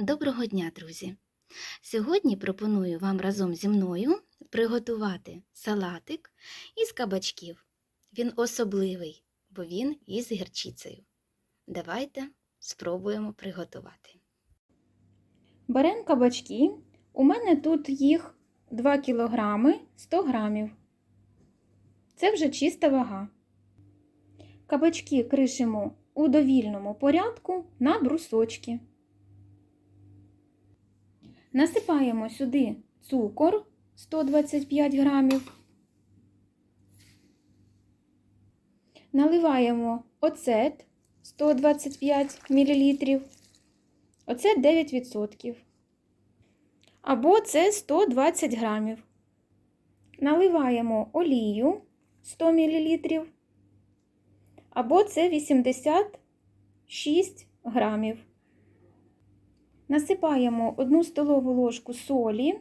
Доброго дня, друзі! Сьогодні пропоную вам разом зі мною приготувати салатик із кабачків. Він особливий, бо він із гірчицею. Давайте спробуємо приготувати. Беремо кабачки. У мене тут їх 2 кг 100 грамів. Це вже чиста вага. Кабачки кришимо у довільному порядку на брусочки. Насипаємо сюди цукор 125 грамів. Наливаємо оцет 125 мл. Оцет 9%. Або це 120 грамів. Наливаємо олію 100 мл. Або це 86 грамів. Насипаємо 1 столову ложку солі,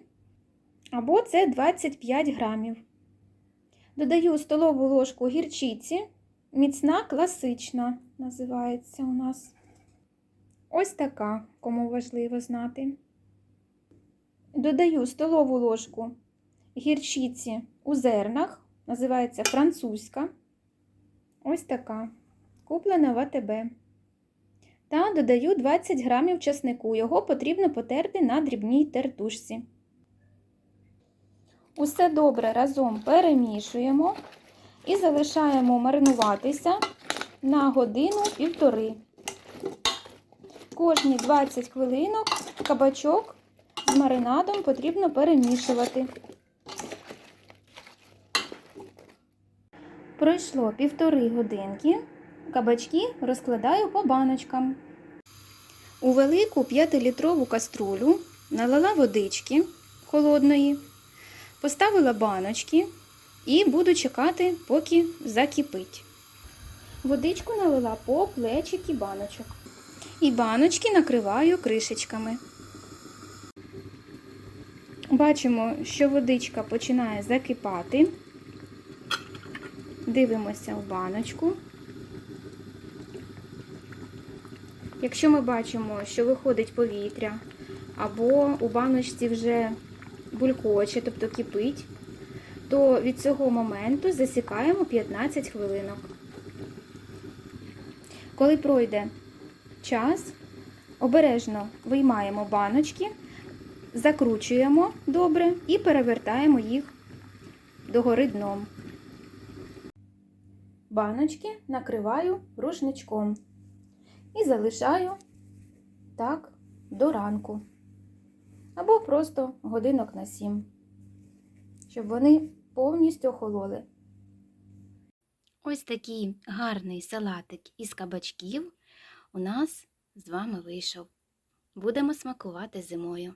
або це 25 грамів. Додаю столову ложку гірчиці, міцна класична називається у нас. Ось така, кому важливо знати. Додаю столову ложку гірчиці у зернах, називається французька. Ось така, куплена в АТБ. Та додаю 20 грамів часнику. Його потрібно потерти на дрібній тертушці. Усе добре разом перемішуємо і залишаємо маринуватися на годину-півтори. Кожні 20 хвилинок кабачок з маринадом потрібно перемішувати. Пройшло півтори годинки. Кабачки розкладаю по баночкам. У велику 5-літрову каструлю налила водички холодної, поставила баночки і буду чекати, поки закипить. Водичку налила по плечики баночок. І баночки накриваю кришечками. Бачимо, що водичка починає закипати. Дивимося в баночку. Якщо ми бачимо, що виходить повітря, або у баночці вже булькоче, тобто кипить, то від цього моменту засікаємо 15 хвилинок. Коли пройде час, обережно виймаємо баночки, закручуємо добре і перевертаємо їх догори дном. Баночки накриваю рушничком і залишаю так до ранку. Або просто годинок на 7, щоб вони повністю охололи. Ось такий гарний салатик із кабачків у нас з вами вийшов. Будемо смакувати зимою.